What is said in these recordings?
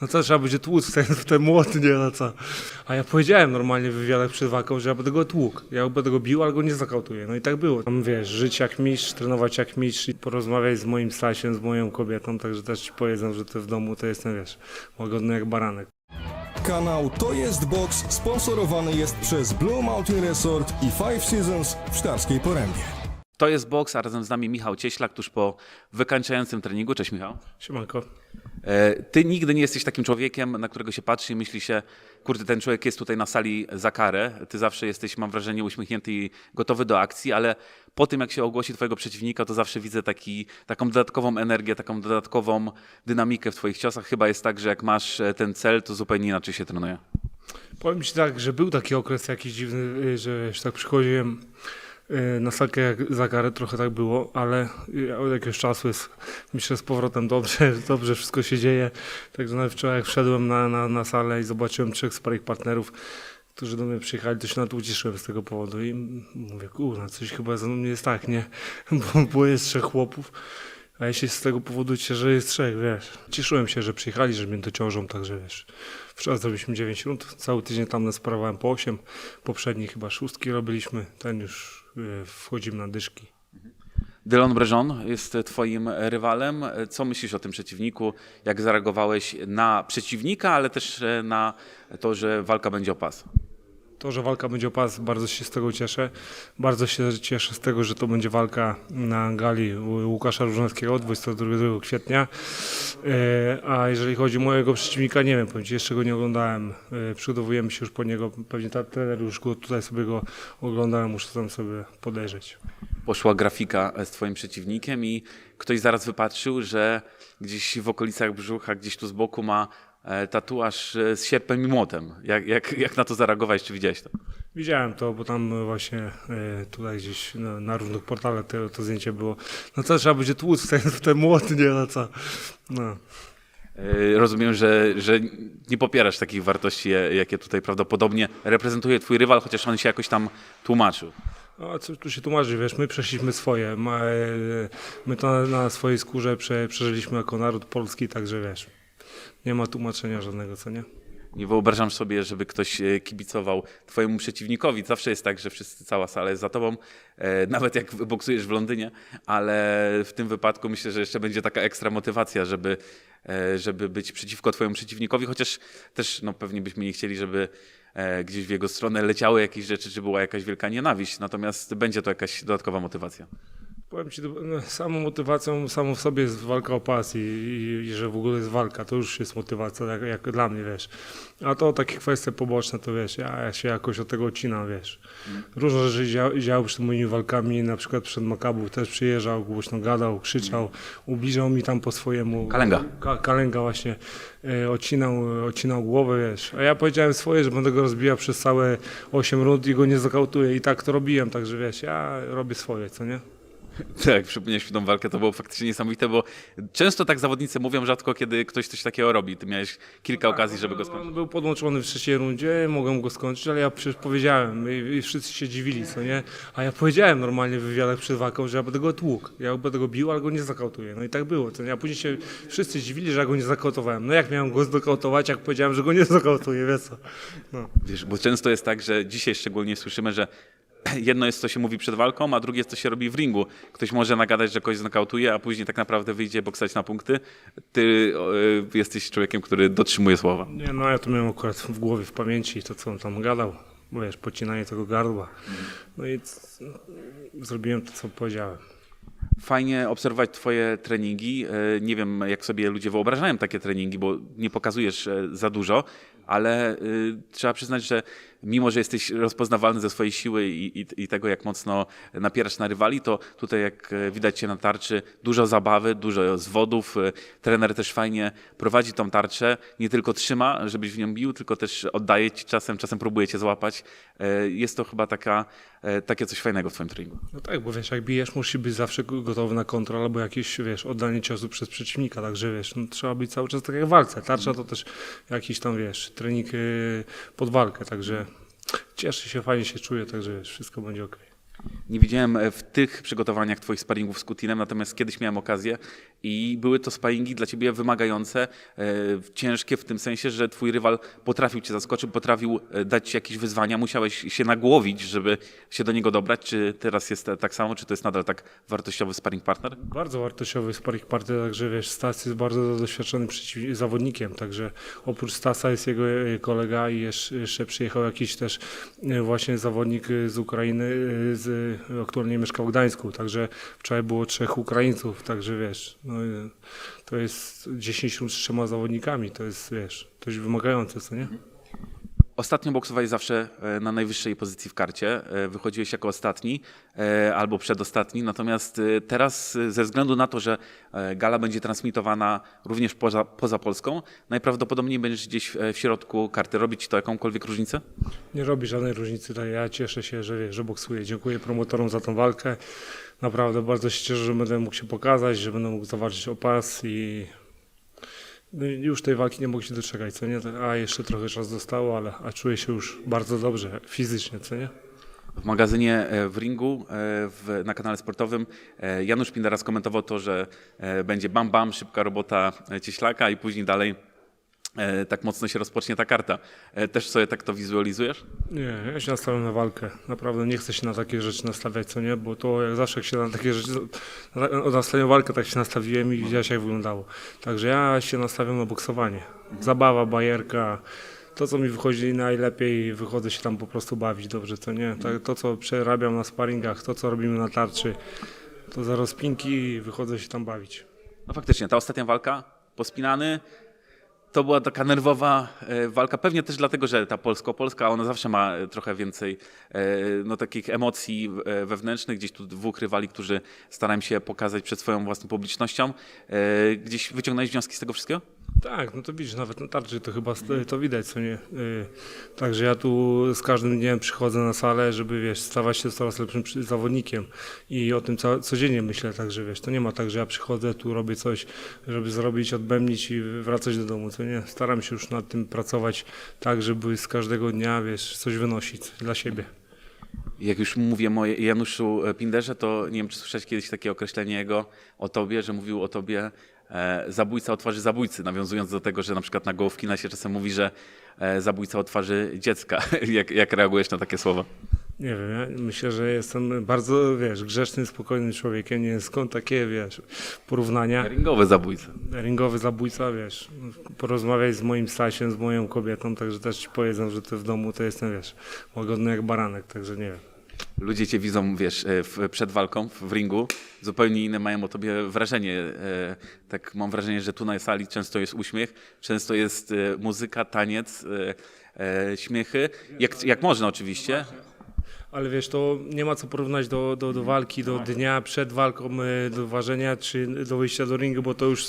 no to trzeba będzie tłuc w ten, w nie no co. A ja powiedziałem normalnie w wywiadach przed walką, że ja będę go tłukł. Ja będę go bił, ale go nie zakautuję. No i tak było. Tam wiesz, żyć jak mistrz, trenować jak mistrz i porozmawiać z moim Stasiem, z moją kobietą, także też ci powiedzą, że ty w domu to jestem, wiesz, łagodny jak baranek. Kanał To Jest Box sponsorowany jest przez Blue Mountain Resort i Five Seasons w Szklarskiej Porębie. To jest boks, a razem z nami Michał Cieślak, tuż po wykańczającym treningu. Cześć Michał. Siemanko. E, Ty nigdy nie jesteś takim człowiekiem, na którego się patrzy i myśli się, kurde, ten człowiek jest tutaj na sali za karę. Ty zawsze jesteś, mam wrażenie, uśmiechnięty i gotowy do akcji, ale po tym, jak się ogłosi twojego przeciwnika, to zawsze widzę taki, taką dodatkową energię, taką dodatkową dynamikę w twoich ciosach. Chyba jest tak, że jak masz e, ten cel, to zupełnie inaczej się trenuje. Powiem ci tak, że był taki okres jakiś dziwny, y, że tak przychodziłem na salkę jak za karę, trochę tak było, ale y, od jakiegoś czasu jest, myślę, z powrotem dobrze, dobrze wszystko się dzieje. Także nawet wczoraj jak wszedłem na, na, na salę i zobaczyłem trzech sparych partnerów, którzy do mnie przyjechali, to się nawet ucieszyłem z tego powodu i mówię, kurna, coś chyba ze mną nie jest tak, nie? Bo, bo jest trzech chłopów. A się z tego powodu że jest trzech, wiesz. Cieszyłem się, że przyjechali, że mnie dociążą, także wiesz. Wczoraj zrobiliśmy 9 rund, cały tydzień tam nasparowałem po 8, poprzedni chyba szóstki robiliśmy, ten już y, wchodzimy na dyszki. Dylon Breżon jest twoim rywalem. Co myślisz o tym przeciwniku? Jak zareagowałeś na przeciwnika, ale też e, na to, że walka będzie o pas? To, że walka będzie o pas, bardzo się z tego cieszę. Bardzo się cieszę z tego, że to będzie walka na gali Łukasza Różnowskiego 22 kwietnia. E, A jeżeli chodzi o mojego przeciwnika, nie wiem, jeszcze go nie oglądałem. E, Przygotowujemy się już po niego, pewnie ta trener już go tutaj sobie go oglądałem, muszę tam sobie podejrzeć. Poszła grafika z twoim przeciwnikiem i ktoś zaraz wypatrzył, że gdzieś w okolicach brzucha, gdzieś tu z boku ma tatuaż e, z sierpem i młotem. Jak, jak, jak na to zareagowałeś? Czy widziałeś to? Widziałem to, bo tam właśnie e, tutaj gdzieś na, na różnych portalach to, to zdjęcie było. No to trzeba będzie tłuc w ten, w ten młot, nie no co. No. E, Rozumiem, że, że nie popierasz takich wartości, e, jakie tutaj prawdopodobnie reprezentuje twój rywal, chociaż on się jakoś tam tłumaczył. No, a co tu się tłumaczy, wiesz, my przeszliśmy swoje, e, my to na, na swojej skórze prze, przeżyliśmy jako naród polski, także wiesz, nie ma tłumaczenia żadnego, co nie? Nie wyobrażam sobie, żeby ktoś e, kibicował twojemu przeciwnikowi. Zawsze jest tak, że wszyscy, cała sala jest za tobą, e, nawet jak boksujesz w Londynie, ale w tym wypadku myślę, że jeszcze będzie taka ekstra motywacja, żeby, e, żeby być przeciwko twojemu przeciwnikowi, chociaż też no, pewnie byśmy nie chcieli, żeby gdzieś w jego stronę leciały jakieś rzeczy, czy była jakaś wielka nienawiść, natomiast będzie to jakaś dodatkowa motywacja. Powiem Ci, no, samą motywacją, samą w sobie jest walka o pas i, i, i że w ogóle jest walka, to już jest motywacja, jak, jak dla mnie, wiesz. A to takie kwestie poboczne, to wiesz, ja, ja się jakoś od tego odcinam, wiesz. Różne rzeczy dzia, działy przed moimi walkami, na przykład przed Makabu też przyjeżdżał, głośno gadał, krzyczał, ubliżał mi tam po swojemu. Kalenga. Ka, kalenga właśnie, e, odcinał, odcinał głowę, wiesz. A ja powiedziałem swoje, że będę go rozbijał przez całe 8 rund i go nie zakautuję i tak to robiłem, także wiesz, ja robię swoje, co nie? Tak, przypomniałeś mi tą walkę, to było faktycznie niesamowite, bo często tak zawodnicy mówią, rzadko kiedy ktoś coś takiego robi. Ty miałeś kilka okazji, żeby go skończyć. On był podłączony w trzeciej rundzie, mogłem go skończyć, ale ja przecież powiedziałem i, i wszyscy się dziwili, co nie? A ja powiedziałem normalnie w wywiadach przed walką, że ja będę go tłukł. Ja będę go bił, ale go nie zakautuję. No i tak było, co nie? A później się wszyscy dziwili, że ja go nie zakautowałem. No jak miałem go zdokautować, jak powiedziałem, że go nie zakautuję, wiesz co? No. Wiesz, bo często jest tak, że dzisiaj szczególnie słyszymy, że jedno jest, co się mówi przed walką, a drugie jest, co się robi w ringu. Ktoś może nagadać, że kogoś znokautuje, a później tak naprawdę wyjdzie boksać na punkty. Ty e, jesteś człowiekiem, który dotrzymuje słowa. Nie, no ja to miałem akurat w głowie, w pamięci to, co on tam gadał. Bo wiesz, pocinanie tego gardła. No i c- zrobiłem to, co powiedziałem. Fajnie obserwować Twoje treningi. E, Nie wiem, jak sobie ludzie wyobrażają takie treningi, bo nie pokazujesz e, za dużo, ale e, trzeba przyznać, że mimo, że jesteś rozpoznawalny ze swojej siły i, i, i tego, jak mocno napierasz na rywali, to tutaj, jak e, widać się na tarczy, dużo zabawy, dużo zwodów. E, Trener też fajnie prowadzi tą tarczę, nie tylko trzyma, żebyś w nią bił, tylko też oddaje ci czasem, czasem próbuje cię złapać. E, Jest to chyba taka, takie coś fajnego w Twoim treningu. No tak, bo wiesz, jak bijesz, musisz być zawsze gotowy na kontrol albo jakieś, wiesz, oddanie ciosu przez przeciwnika, także wiesz, no, trzeba być cały czas tak jak w walce. Tarcza to też jakiś tam, wiesz, trening yy, pod walkę, także cieszę się, fajnie się czuję, także wszystko będzie ok. Nie widziałem e, w tych przygotowaniach Twoich sparingów z Kutinem, natomiast kiedyś miałem okazję I były to sparingi dla ciebie wymagające, e, ciężkie w tym sensie, że twój rywal potrafił cię zaskoczyć, potrafił e, dać ci jakieś wyzwania, musiałeś się nagłowić, żeby się do niego dobrać. Czy teraz jest tak samo, czy to jest nadal tak wartościowy sparring partner? Bardzo wartościowy sparring partner, także wiesz, Stas jest bardzo doświadczonym zawodnikiem, także oprócz Stasa jest jego e, kolega i jeszcze, przyjechał jakiś też właśnie zawodnik z Ukrainy, z, aktualnie mieszka w Gdańsku, także wczoraj było trzech Ukraińców, także wiesz, no, to jest 10 rund z trzema zawodnikami, to jest wiesz, dość wymagające, co nie? Ostatnio boksowałeś zawsze e, na najwyższej pozycji w karcie. E, Wychodziłeś jako ostatni e, albo przedostatni. Natomiast teraz, ze względu na to, że gala będzie transmitowana również poza, poza Polską, najprawdopodobniej będziesz gdzieś w- środku karty. Robi ci to jakąkolwiek różnicę? Nie robi żadnej różnicy. tak, Ja cieszę się, że, że boksuję. Dziękuję promotorom za tą walkę. Naprawdę bardzo się cieszę, że będę mógł się pokazać, że będę mógł zawalczyć o pas i no już tej walki nie mogę się doczekać, co nie? A jeszcze trochę czas zostało, ale a czuję się już bardzo dobrze fizycznie, co nie? W magazynie e, w ringu e, w, na kanale sportowym e, Janusz Pindera skomentował to, że będzie bam bam, szybka robota Cieślaka i później dalej tak mocno się rozpocznie ta karta. E, Też sobie tak to wizualizujesz? Nie, ja się nastawiam na walkę. Naprawdę nie chcę się na takie rzeczy nastawiać, co nie? Bo to jak zawsze jak się na takie rzeczy, na- od nastawienia walkę tak się nastawiłem i widziałeś jak wyglądało. Także ja się nastawiam na boksowanie. Zabawa, bajerka, to co mi wychodzi najlepiej, wychodzę się tam po prostu bawić dobrze, co nie? Tak, to co przerabiam na sparingach, to co robimy na tarczy, to za rozpinki i wychodzę się tam bawić. No faktycznie, ta ostatnia walka, pospinany, to była taka nerwowa e, walka, pewnie też dlatego, że ta polsko-polska, ona zawsze ma e, trochę więcej e, no, takich emocji wewnętrznych, gdzieś tu dwóch rywali, którzy starają się pokazać przed swoją własną publicznością. Gdzieś wyciągnąłeś wnioski z tego wszystkiego? Tak, no to widzisz, nawet na tarczy to chyba to widać, co nie. Y, Także ja tu z każdym dniem przychodzę na salę, żeby wiesz, stawać się coraz lepszym zawodnikiem i o tym co, codziennie myślę, także wiesz, to nie ma tak, że ja przychodzę, tu robię coś, żeby zrobić, odbębnić i wracać do domu, co nie. Staram się już nad tym pracować tak, żeby z każdego dnia, wiesz, coś wynosić dla siebie. Jak już mówię o Januszu Pinderze, to nie wiem, czy słyszałeś kiedyś takie określenie jego o tobie, że mówił o tobie zabójca o twarzy zabójcy, nawiązując do tego, że na przykład na Gołówkina się czasem mówi, że e, zabójca o twarzy dziecka. jak, jak reagujesz na takie słowa? Nie wiem, ja myślę, że jestem bardzo, wiesz, grzecznym, spokojnym człowiekiem, nie wiem skąd takie, wiesz, porównania. Ringowy zabójca. ringowy zabójca, wiesz, porozmawiaj z moim Stasiem, z moją kobietą, także też ci powiedzą, że ty w domu to jestem, wiesz, łagodny jak baranek, także nie wiem. Ludzie cię widzą, wiesz, e, w, przed walką w ringu, zupełnie inne mają o tobie wrażenie. E, Tak mam wrażenie, że tu na sali często jest uśmiech, często jest e, muzyka, taniec, e, e, śmiechy, jak, jak można oczywiście. Ale wiesz, to nie ma co porównać do, do, do walki, do dnia przed walką, do ważenia, czy do wyjścia do ringu, bo to już,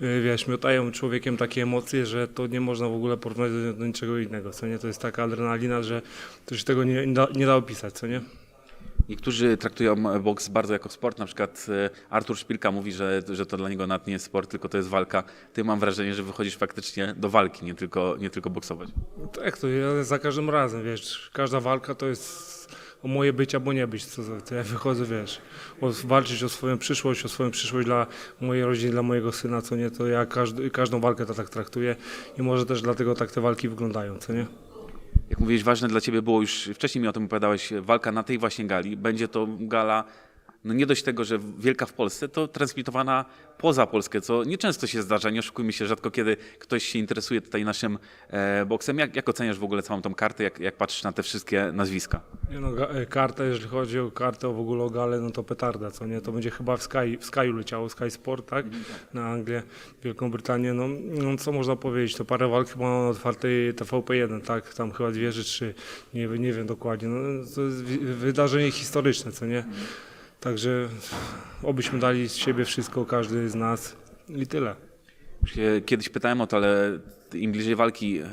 wiesz, miotają człowiekiem takie emocje, że to nie można w ogóle porównać do, do niczego innego, co nie? To jest taka adrenalina, że to się tego nie, nie da opisać, co nie? Niektórzy traktują boks bardzo jako sport, na przykład e, Artur Szpilka mówi, że, że to dla niego nawet nie jest sport, tylko to jest walka. Ty mam wrażenie, że wychodzisz faktycznie do walki, nie tylko, nie tylko boksować. Tak, to ja za każdym razem, wiesz, każda walka to jest o moje być albo nie być, co, to ja wychodzę, wiesz, o, walczyć o swoją przyszłość, o swoją przyszłość dla mojej rodziny, dla mojego syna, co nie, to ja każdy, każdą walkę to tak traktuję i może też dlatego tak te walki wyglądają, co nie? Jak mówiłeś, ważne dla ciebie było już, wcześniej mi o tym opowiadałeś, walka na tej właśnie gali. Będzie to gala, no nie dość tego, że wielka w Polsce, to transmitowana poza Polskę, co nieczęsto się zdarza. Nie oszukujmy się, rzadko kiedy ktoś się interesuje tutaj naszym e, boksem. Jak, jak oceniasz w ogóle całą tą kartę, jak, jak patrzysz na te wszystkie nazwiska? Nie no, e, karta, jeżeli chodzi o kartę, o w ogóle o galę, no to petarda, co nie? To będzie chyba w Sky, w Sky'u leciało, Sky Sport, tak? Na Anglię, Wielką Brytanię, no, no co można powiedzieć, to parę walk chyba na otwartej TVP1, tak? Tam chyba dwie czy trzy, nie, wiem- nie wiem dokładnie, no to jest wydarzenie historyczne, co nie? Także obyśmy dali z siebie wszystko, każdy z nas i tyle. Kiedyś pytałem o to, ale im bliżej walki e,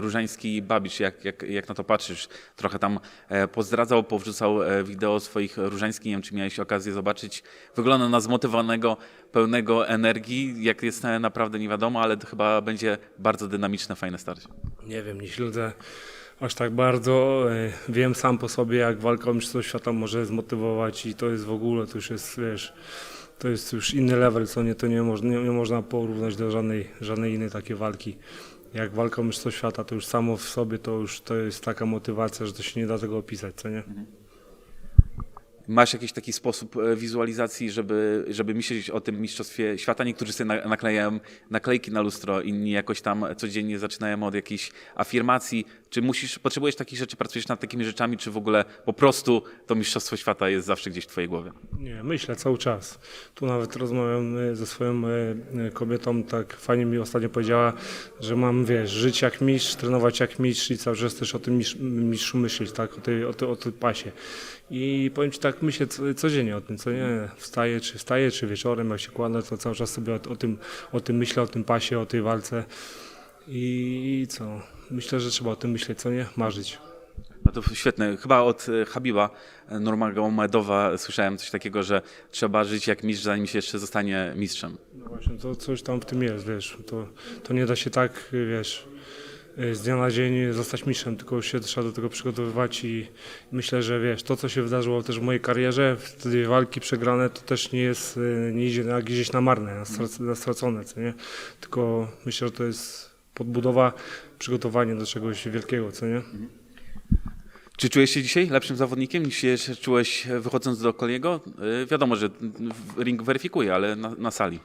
Różański i Babicz, jak, jak, jak na to patrzysz? Trochę tam e, pozdradzał, powrzucał e, wideo swoich Różański, nie wiem czy miałeś okazję zobaczyć. Wygląda na zmotywowanego, pełnego energii, jak jest naprawdę nie wiadomo, ale to chyba będzie bardzo dynamiczne, fajne starcie. Nie wiem, nie śledzę aż tak bardzo. E, Wiem sam po sobie, jak walka o mistrzostwo świata może zmotywować i to jest w ogóle, to już jest, wiesz, to jest już inny level, co nie, to nie, moż, nie, nie można porównać do żadnej, żadnej innej takiej walki. Jak walka o Mistrzostwo Świata, to już samo w sobie to już to jest taka motywacja, że to się nie da tego opisać, co nie? Masz jakiś taki sposób e, wizualizacji, żeby, żeby myśleć o tym Mistrzostwie Świata? Niektórzy sobie na- naklejają naklejki na lustro, inni jakoś tam codziennie zaczynają od jakichś afirmacji. Czy musisz, potrzebujesz takich rzeczy, pracujesz nad takimi rzeczami, czy w ogóle po prostu to Mistrzostwo Świata jest zawsze gdzieś w twojej głowie? Nie, myślę cały czas. Tu nawet rozmawiam e, ze swoją e, kobietą, tak fajnie mi ostatnio powiedziała, że mam, wiesz, żyć jak mistrz, trenować jak mistrz i cały czas też o tym mistrz- mistrzu myśleć, tak, o tej, o tej, o tej pasie. I powiem Ci tak, myślę co- codziennie o tym, co nie, wstaję, czy wstaję, czy wieczorem, jak się kładę, to cały czas sobie o, o, tym, o tym myślę, o tym pasie, o tej walce. I, I co? Myślę, że trzeba o tym myśleć, co nie? Marzyć. No to świetne. Chyba od e, Habiba e, Nurmagomedova słyszałem coś takiego, że trzeba żyć jak mistrz, zanim się jeszcze zostanie mistrzem. No właśnie, to coś tam w tym jest, wiesz, to, to nie da się tak, wiesz, z dnia na dzień zostać mistrzem, tylko się trzeba do tego przygotowywać i myślę, że wiesz, to co się wydarzyło też w mojej karierze, wtedy walki przegrane, to też nie jest, y, nie idzie na, gdzieś na marne, na, strac, na stracone, co nie? Tylko myślę, że to jest podbudowa, przygotowanie do czegoś wielkiego, co nie? Czy czujesz się dzisiaj lepszym zawodnikiem niż się czułeś wychodząc do Koliego? E, Wiadomo, że ring weryfikuje, ale na, na sali.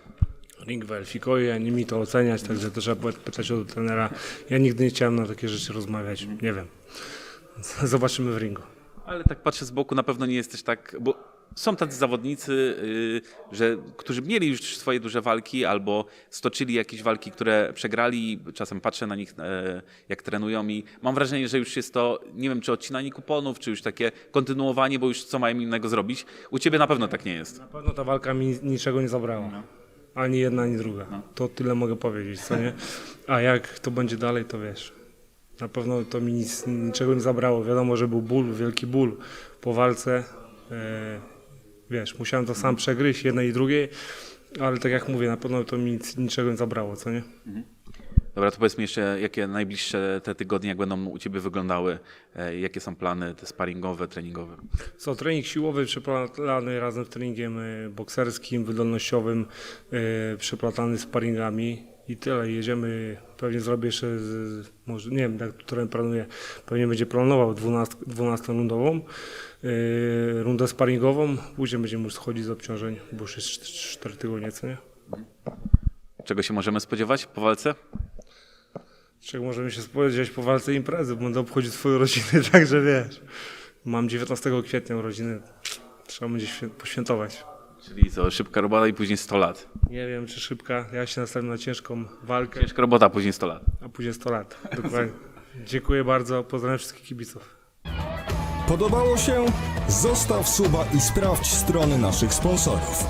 Ring weryfikuje, nie mi to oceniać, także to trzeba pytać od trenera. Ja nigdy nie chciałem na takie rzeczy rozmawiać, nie wiem. Zobaczymy w ringu. Ale tak patrzę z boku, na pewno nie jesteś tak, bo są tacy zawodnicy, y, że, którzy mieli już swoje duże walki albo stoczyli jakieś walki, które przegrali. Czasem patrzę na nich, e, jak trenują i mam wrażenie, że już jest to, nie wiem, czy odcinanie kuponów, czy już takie kontynuowanie, bo już co mają innego zrobić. U ciebie na pewno tak nie jest. Na pewno ta walka mi niczego nie zabrała. Ani jedna, ani druga. To tyle mogę powiedzieć, co nie? A jak to będzie dalej, to wiesz. Na pewno to mi nic, niczego nie zabrało. Wiadomo, że był ból, wielki ból po walce. E, wiesz, musiałem to sam przegryźć, jednej i drugiej, ale tak jak mówię, na pewno to mi nic, niczego nie zabrało, co nie? Dobra, to powiedz mi jeszcze, jakie najbliższe te tygodnie, jak będą u ciebie wyglądały, e, jakie są plany te sparingowe, treningowe? Co, trening siłowy przeplatany razem z treningiem e, bokserskim, wydolnościowym, e, przeplatany z paringami i tyle. Jedziemy, pewnie zrobię jeszcze, z, może nie wiem, jak którym planuję, pewnie będzie planował 12, 12 rundową, e, rundę sparingową, później będziemy już schodzić z obciążeń, bo już jest 4 tygodnie, co nie? Czego się możemy spodziewać po walce? Czego możemy się spodziewać po walce imprezy, bo będę obchodzić swoją rodzinę, także wiesz. Mam 19 kwietnia urodziny, trzeba będzie świę- poświętować. Czyli co, szybka robota i później 100 lat. Nie wiem, czy szybka. Ja się nastawiam na ciężką walkę, Ciężka robota, później 100 lat. a później 100 lat. Dokładnie. Dziękuję bardzo. Pozdrawiam wszystkich kibiców. Podobało się? Zostaw suba i sprawdź strony naszych sponsorów.